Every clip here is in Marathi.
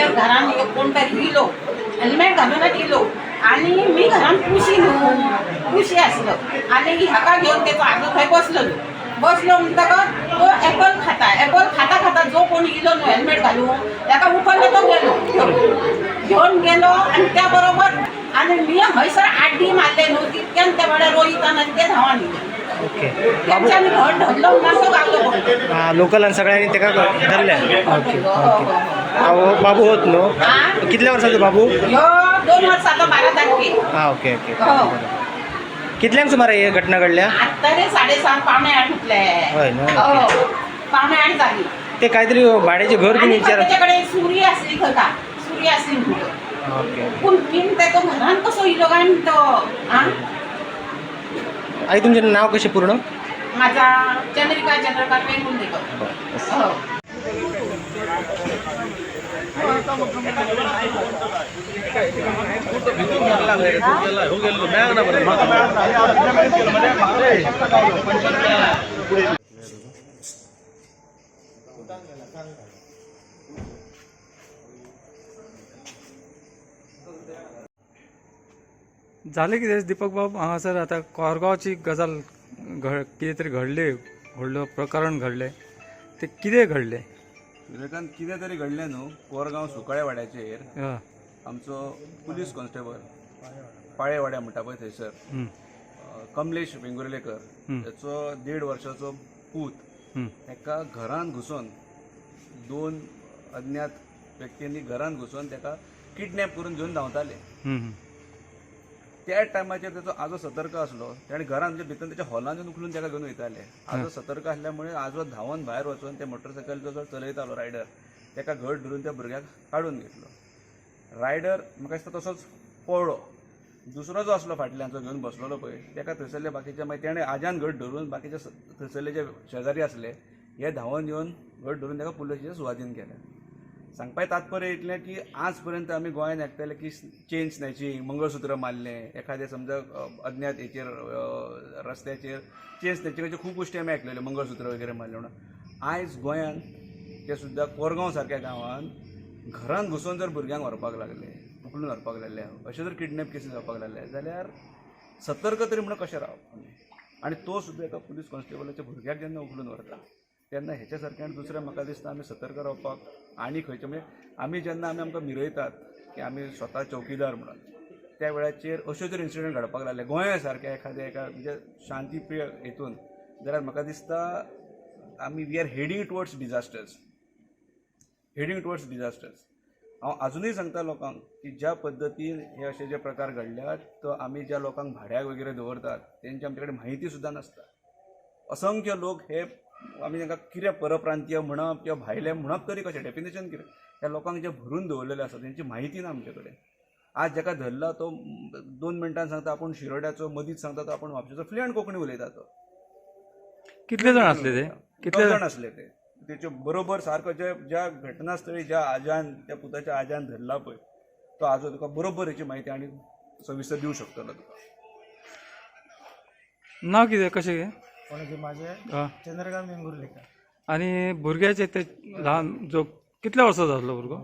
भितर घरान कोणतरी इलो हेल्मेट घालूनच इलो आणि मी घरान पुशी न्हू पुशी आसलो आणि हाका घेऊन तेचो आजो थंय बसलो. बसलो म्हणटकच तो एपल खाता एपल खाता खाता जो कोण इलो न्हू हेल्मेट घालून ताका उखललो तो गेलो. घेऊन घेऊन गेलो आणि त्या बरोबर आणि मी हयसर आड्डी मारले न्हू तितक्यान त्या वेळार रोहितान आणि ते धांवान ओके. त्यांच्यानी घर धरलो म्हणून तो गावलो कोण लोकलान सगळ्यांनी ताका धरल्या? ओके बाबू होत न्हू हा? कितल्या वर्साचो बाबू? दोन वर्साचो बारा तारखे. हां ओके ओके. हो. कितल्यांक सुमार ही घटना घडल्या? आत्ता रे साडेसात पावणे आठ होय ना? हो. पावणे आठ ते काहीतरी भाड्याचे घर आणि विचार. त्याच्याकडे सुरी असली खता सुरी असली म्हणतो ओके. पूण बीन तेका घरान कसो इलो काय आई तुमचें नाव कशें पूर्ण? माझा चंद्रिका चंद्रकांत वेंगुर्लेकर. हो. झाले कितें दीपक बाब? हांगासर आतां कोरगावची गजाल घड कितें तरी घडले व्हडलो प्रकरण घडलें. ते कितें घडलें? विवेकान कितें तरी घडलें न्हू कोरगांव सुकाळे वाड्याचेर. आमचो पुलीस कॉन्स्टेबल पाळे वाड्या म्हणटा पळय थंयसर कमलेश वेंगुर्लेकर. त्याचो देड वर्साचो पूत ताका घरान घुसोन दोन अज्ञात व्यक्तींनी घरान घुसोन ताका किडनॅप करून घेवन धांवताले. त्या टायमाचेर तेचो आजो सतर्क आसलो ताणें म्हणजे भितर त्याच्या हॉलान येवन उखलून ताका घेवन वयताले आजो सतर्क आसल्यामुळे आजो धांवन भायर वचून ते मोटरसायकल जो चलयतालो रायडर ताका घट धरून त्या भुरग्याक काडून घेतलो. रायडर म्हाका दिसता तसोच पळलो. दुसरो जो आसलो फाटल्यान जो घेवन बसलेलो पळय ताका थंयसरले बाकीचे मागीर ताणें आज्यान घट धरून बाकीचे थंयसरले जे शेजारी आसले हे धांवन येवन घट धरून ताका पुलिसाच्या सुवातीन केले. सांगपाय तात्पर्य इतलें की आज पर्यंत आमी गोंयांत आयकताले की चेन स्नॅचिंग मंगळसूत्र मारलें एखादें समजा अज्ञात हेचेर रस्त्याचेर चेन स्नॅचिंगाच्यो म्हणजे खूब गोश्टी आमी आयकलेल्यो मंगळसूत्र वगैरे मारले म्हणून. आयज गोंयांत ते सुद्दां कोरगांव सारक्या गांवांत घरांत घुसून जर भुरग्यांक व्हरपाक लागले उखलून व्हरपाक लागले अशे जर किडनॅप केसीस जावपाक लागले जाल्यार सतर्क तरी म्हणून कशें रावप? आनी तो सुद्दां एका पुलीस कॉन्स्टेबलाच्या भुरग्याक जेन्ना उखलून व्हरता तेन्ना हेच्या सारकें आनी दुसरें म्हाका दिसता आमी सतर्क रावपाक आनी खंयचे म्हणजे आमी जेन्ना आमी आमकां मिरयतात की आमी स्वता चौकीदार म्हणून. त्या वेळाचेर अश्यो जर इन्सिडंट घडपाक लागले गोंया सारख्या एखाद्या एका म्हणजे शांतीप्रिय हेतून जाल्यार म्हाका दिसता आमी we are heading towards disasters heading towards disasters हांव आजुनूय सांगता लोकांक की ज्या पद्दतीन हे अशे जे प्रकार घडल्यात तो आमी ज्या लोकांक भाड्याक वगैरे दवरतात त्यांची आमचे कडेन म्हायती सुद्दां नासता. असंख्य लोक हे आमी तांकां कितें परप्रांतीय म्हणप किंवा भायले म्हणप तरी कशें डेफिनेशन कितें ह्या लोकांक जे भरून दवरलेले आसा तेंची म्हायती ना आमचे कडेन आज जाका धरला तो दोन मिनटान सांगता आपूण शिरोड्याचो मदींच सांगता तो आपूण म्हापशेचो फ्लुएंट कोंकणी उलयता तो कितले जाण असले ते? कितले जाण? आसले ते. तेचे बरोबर सारको जे ज्या घटनास्थळी ज्या आज्यान त्या पुताच्या आज्यान धरला पळय तो आजो तुका बरोबर हेची म्हायती आनी सविस्तर दिवं शकतलो तुका. नाव कितें कशें कोणाचे माझे? हय. चंद्रकांत वेंगुर्लेकर आनी भुरग्याचे ते ल्हान जो कितल्या वर्साचो जातलो भुरगो?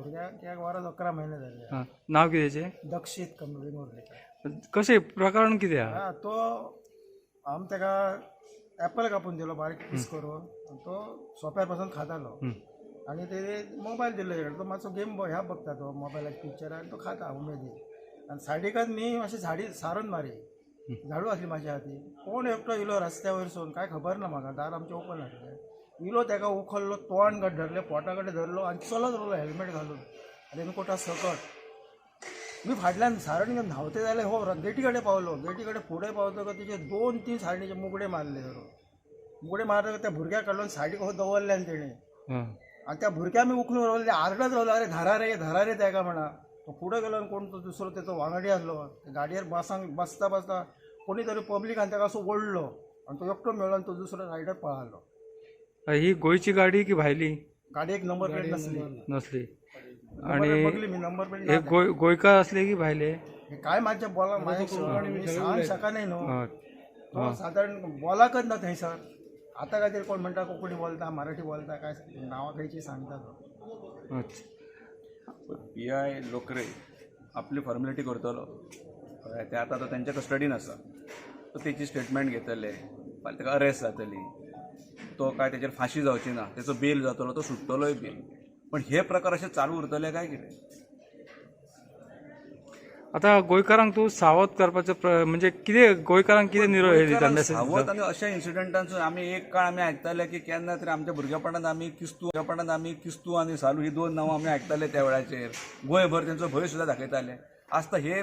एक वरास अकरा महिने झाले. हां. नाव कितेंचें दक्षित कम वेंगुर्लेकर कशें प्रकरण कितें आहा? हा तो आम तेका ऍपल कापून दिलो बारीक पीस करून आनी तो सोप्यारपासून खातालो आनी ते मोबायल दिल्लो तेका तो मातसो गेम ह्या बघता तो मोबायलाचे पिक्चर आनी तो खाता उमेदीन आनी सायडीकच मी मातशी झाडी सारून मारी. झाडू आसली म्हाज्या हाती. कोण एकटो इलो रस्त्या वयरसून काय खबर ना म्हाका दार आमचें ओपन आसलें इलो तेका उखललो तोंड कडेन धरलें पोटा कडेन धरलो आनी चलत रावलो हेल्मेट घालून. रेनकोटा सकट? मी फाटल्यान सारण घेवन धांवते जाल्यार हो गेटी कडेन पावलो. गेटी कडेन फुडें पावतकच तिचे दोन तीन सायडीचे मुगडे मारले धरून मुगडे मारतकच त्या भुरग्याक काडलो सायडीक हो दवरल्यान तेणें हां. आनी त्या भुरग्या आमी उखलून रावले आरडत रावलो अरे धरा रे धरा रे तेका म्हणा. तो पुढे गेलो आनी कोण तो दुसरो तेचो वांगडी आसलो गाडयेर बसांक बसता बसता कोणी तरी पब्लिकान ताका असो ओडलो आनी तो एकटो मेळ्ळो आनी तो दुसरो रायडर पळालो. ही गोंयची गाडी की भायली? गाडयेक नंबर प्लेट नसली. नसली. आणि मी नंबर प्लेट हे गोंय गोंयकार असले की भायले? हे काय माझ्या बोला माझ्या सांग शका नाही न्हू. तो साधारण बोलाकच ना थंयसर आता काय तरी कोण म्हणटा कोंकणी बोलता मराठी बोलता काय नांवां खंयची सांगता तो अच्छा. पी आय लोकरे आपली फॉर्मेलिटी करतलो. कळ्ळें? ते आतां आतां तेंच्या कस्टडीन आसा तो तेची स्टेटमेंट घेतले. फाल्यां ताका अरेस्ट जातली. तो काय तेचेर फाशी जावची ना तेचो बेल जातलो तो सुट्टलोय बेल पण हे प्रकार अशे चालू उरतले काय कितें आता गोंयकारांक तूं सावध करपाचो प्र- म्हणजे कितें गोंयकारांक कितें निरो हे दिता मेसेज सावध आनी अशा इन्सिडंटांसून आमी एक काळ आमी आयकताले की केन्ना तरी आमच्या भुरगेपणांत आमी किस्तू भुरगेपणांत आमी किस्तू आनी सालू ही दोन नांवां आमी आयकताले त्या वेळाचेर. गोंयभर तेंचो भंय सुद्दां दाखयताले. आसता हे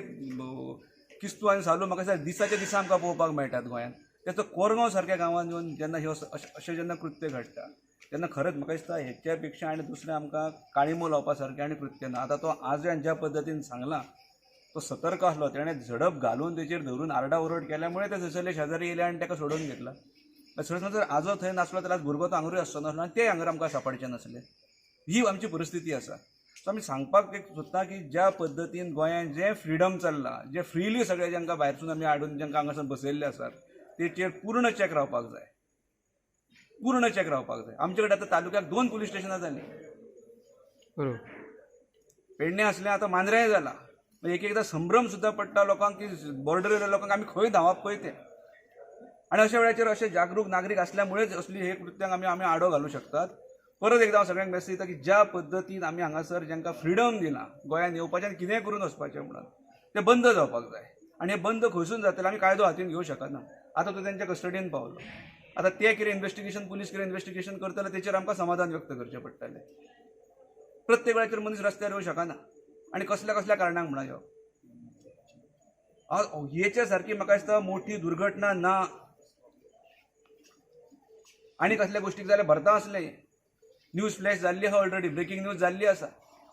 किस्तू आनी सालू म्हाका दिसाच्या दिसा आमकां पळोवपाक मेळटात गोंयांत. तेचो कोरगांव सारक्या गांवांत येवन जेन्ना अशे अशे जेन्ना कृत्य घडटा तेन्ना खरेंच म्हाका दिसता हेच्या पेक्षा आनी दुसरें आमकां काळिमो लावपा सारकें आनी कृत्य ना. आतां तो आजयान ज्या पद्दतीन सांगलां तो सतर्क आसलो तेणें झडप घालून तेचेर धरून आरडा ओरड केल्यामुळे ते थंयसरले शेजारी येयले आनी ताका सोडून घेतला. सडन जर आजो थंय नासलो जाल्यार भुरगो तो हांगरूय आसचो नासलो आनी ते हांगर आमकां सांपडचे नासले? ही आमची परिस्थिती आसा सो आमी सांगपाक एक सोदता की ज्या पद्दतीन गोंयांत जें फ्रिडम चल्लां जे फ्रिली सगळे जांकां भायरसून आमी हाडून जांकां हांगासर बसयल्ले आसात तेचेर पूर्ण चॅक रावपाक जाय. पूर्ण चॅक रावपाक जाय. आमचे कडेन आतां तालुक्याक दोन पुलीस स्टेशनां जालीं पेडणे असलें आतां मांद्र्याय जाला एक एकदां संभ्रम सुद्दां पडटा लोकांक की बॉर्डर येयल्या लोकांक आमी खंय धांवप पळय ते. आनी अशा वेळाचेर अशे जागरूक नागरीक असल्यामुळेच असली हे कृत्यांक आमी आमी आडो घालूंक शकतात. परत एकदां हांव सगळ्यांक मेसेज दिता की ज्या पद्दतीन आमी हांगासर जांकां फ्रिडम दिला गोंयांत येवपाचें आनी कितेंय करून वचपाचें म्हणून तें बंद जावपाक जाय. आनी हें बंद खंयसून जातलें आमी कायदो हातीन घेवंक शकना आतां तो तेंच्या कस्टडीन पावलो. आतां ते कितें इन्व्हेस्टिगेशन पुलीस कितें इन्व्हेस्टिगेशन करतले तेचेर आमकां समाधान व्यक्त करचें पडटलें. प्रत्येक वेळाचेर मनीस रस्त्यार येवं शकना. आनी कसल्या कसल्या कारणांक म्हणा यो हेच्या सारकी म्हाका दिसता मोठी दुर्घटना ना. आनी कसल्या गोश्टीक जाल्यार भरता आसलें. न्यूज फ्लॅश जाल्ली आहा ऑलरेडी ब्रेकींग न्यूज जाल्ली आसा.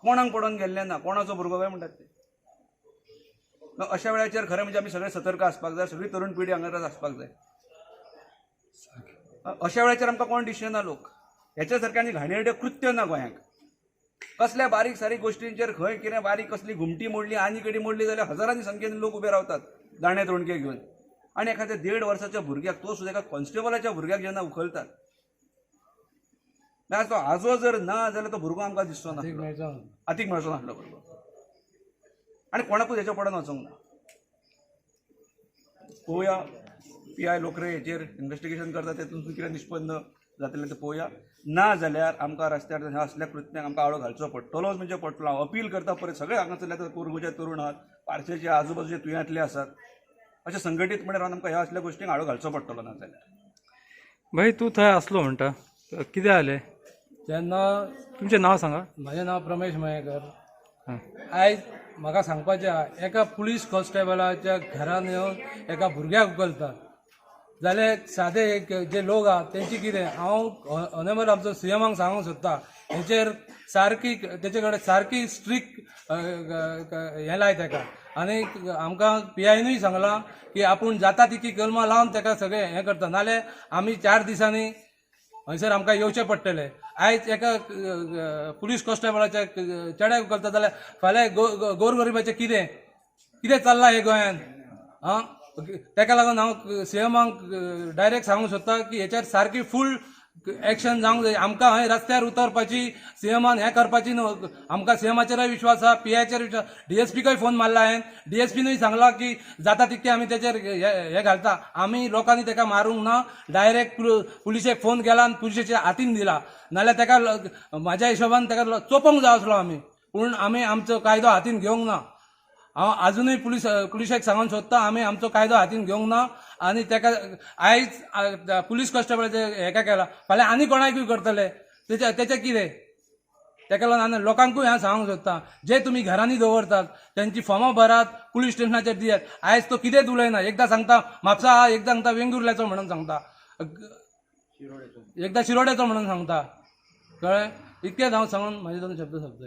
कोणाक पडोवन गेल्लें ना कोणाचो भुरगो काय म्हणटात ते? अशा वेळाचेर खरें म्हणजे आमी सगळे सतर्क आसपाक जाय सगळी तरुण पिढी हांगासर आसपाक जाय. अशा वेळाचेर आमकां कोण दिसना लोक? ह्याच्या सारकें आनी घाणेरडें कृत्य ना गोंयांत कसल्या बारीक सारीक गोश्टींचेर खंय कितें बारीक कसली घुमटी मोडली आनी कितें मोडली जाल्यार हजारांनी संख्येन लोक उबे रावतात दाणे तोणके घेवन आनी एखाद्या देड वर्साच्या भुरग्याक तो सुद्दां एका कॉन्स्टेबलाच्या भुरग्याक जेन्ना उखलतात. जाल्यार तो आजो जर ना जाल्यार तो भुरगो आमकां दिसचो ना. आतीक मेळचो. नासलो भुरगो आनी कोणाकूच हेच्या पडून वचोंक ना. पळोवया पी आय लोकरे हेचेर इन्व्हेस्टिगेशन करता तेतून कितें निष्पन्न जातलें तें पळोवया ना जाल्यार आमकां रस्त्यार ह्या असल्या कृत्यांक आमकां आळो घालचो पडटलोच म्हणजे पडटलो. हांव अपील करता परत सगळे हांगासरले आतां कोरगोचे तरूण आहात पारशेचे आजूबाजूचे तुयांतले आसात. अशे संघटीतपणे रावन आमकां ह्या असल्या गोश्टींक आळो घालचो पडटलो ना जाल्यार. भाई तूं थंय आसलो म्हणटा कितें जालें तेन्ना तुमचें नांव सांगा. म्हजें नांव प्रमेश मयेकर. आयज म्हाका सांगपाचें आहा एका पुलीस कॉन्स्टेबलाच्या घरान येवन एका भुरग्याक उखलतात जाल्यार सादे जे लोक आहा तेंची कितें? हांव ऑनरेबल आमचो सीएमाक सांगूंक सोदता. हेचेर सारकी तेचे कडेन सारकी स्ट्रिक्ट हें लाय तेका. आनी आमकां पी आयनूय सांगलां की आपूण जाता तितकी कलमां लावन तेका सगळें हें करता. नाल्यार आमी चार दिसांनी हयसर आमकां येवचें पडटलें. आयज एका पुलीस कॉन्स्टेबलाच्या चेड्याक करता जाल्यार फाल्यां गो गो- गोरगरिबाचें कितें? कितें चल्लां हे गोंयांत? आं? तेका लागून हांव सीएमाक डायरेक्ट सांगूंक सोदता की हेचेर सारकी फूल एक्शन जावंक जाय. आमकां हय रस्त्यार उतरपाची सीएमान हें करपाची न्हू आमकां सीएमाचेरय विश्वास आहा पीआयचेर विश्वास. डीएसपीकय फोन मारला हांवें डीएसपीनूय सांगला की जाता तितके आमी तेचेर हें घालता. आमी लोकांनी तेका मारूंक ना. डायरेक्ट पुलिशेक फोन केला आनी पुलिशेच्या हातीन दिला. नाल्यार तेका म्हाज्या हिशोबान तेका चोपोवंक जाय आसलो आमी पूण आमी आमचो कायदो हातीन घेवंक ना. हांव आजुनूय पुलीस पुलिशेक सांगून सोदता आमी आमचो कायदो हातीन घेवंक ना आनी तेका आयज पुलीस कॉन्स्टेबलाचे हेका केला फाल्यां आनी कोणाकूय करतले? तेचे तेचें कितें? तेका लागून हांव लोकांकूय हांव सांगूंक सोदता जे तुमी घरांनी दवरतात तेंची फॉर्मां भरात पुलीस स्टेशनाचेर दियात आयज तो कितेंच उलयना एकदां सांगता म्हापसा आहा एकदां सांगता वेंगुर्ल्याचो म्हणून सांगता. एकदां शिरोड्याचो म्हणून सांगता. कळ्ळें? इतकेंच हांव सांगून म्हाजे दोन शब्द सोंपता